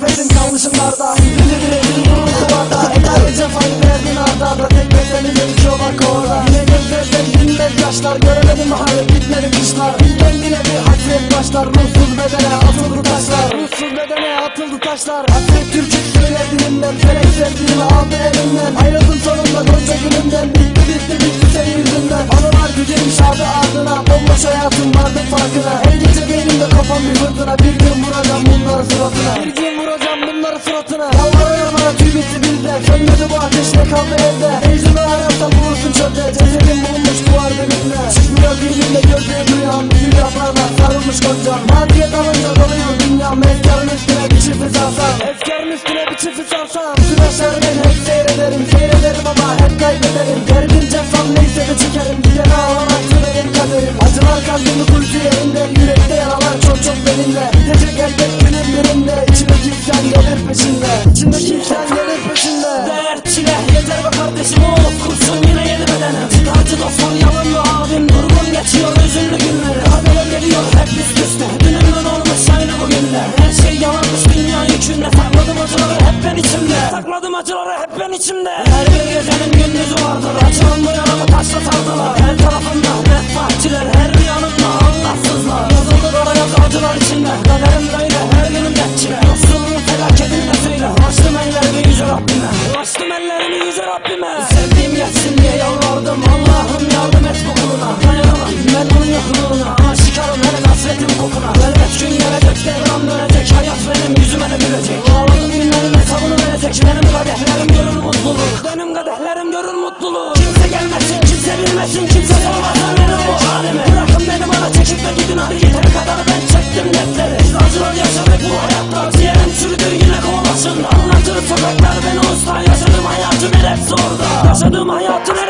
Tefedim yanlışımlarda Yüzünü diredim vurur duvarda Helal cefayı verdin arda arda Tek mesele geçiyor bak orada Yine gözlerden dinmez yaşlar. Göremedim hayır bitmedi kışlar Dilden dile bir hasret başlar. Ruhsuz bedene atıldı taşlar. Ruhsuz bedene atıldı taşlar. Hasret Türkçe söyle dilimden Felek sevdiğimi aldı elimden. Ayrıldım sonunda gonca günümden Bitti bitti bitti senin yüzünden. Anılar gücenmiş adı ardına. Bomboş hayatım vardı farkına. Her gece beynimde kafam bir fırtına. Bir gün vuracağım bunları kaldı evde. Ecrüme ararsan bulursun çölde. Cesedim bulunmuş duvar dibinde Çıkmıyor dilimde gözleri duyan Gül yaprağına sarılmış koncam Madiye dalınca doluyor dünyam Efkarın üstüne bir çift salsam Efkarın üstüne bir çift salsam Süreçleri ben hep seyrederim. Seyrederim ama hep kaybederim. Derdim cefam neyse de çekerim Gidene ağlamaktı benim kaderim. Acılar kalbimi kuytu yerinde. Yürekte yaralar çok çok benimle. Bitecek elbet günün birinde. İçimdeki isyan gelir peşinde. İçimdeki Sakladım acıları hep ben içimde. Her bir gecenin gündüzü vardır. Açılan bu yaramı taşla sardılar Her tarafımda refahçiler Her kadehlerim görür mutluluk. Benim kadehlerim görür mutluluk. Kimse gelmesin kimse bilmesin Kimse sormasın benim bu halimi Bırakın beni bana çekip de gidin hadi Yeteri kadar ben çektim dertleri. Biz acılar yaşadık bu hayatta Ciğerim çürüdü yine kovmasın Anlatır sokaklar beni usta Yaşadığım hayatım hep zorda Yaşadığım zorda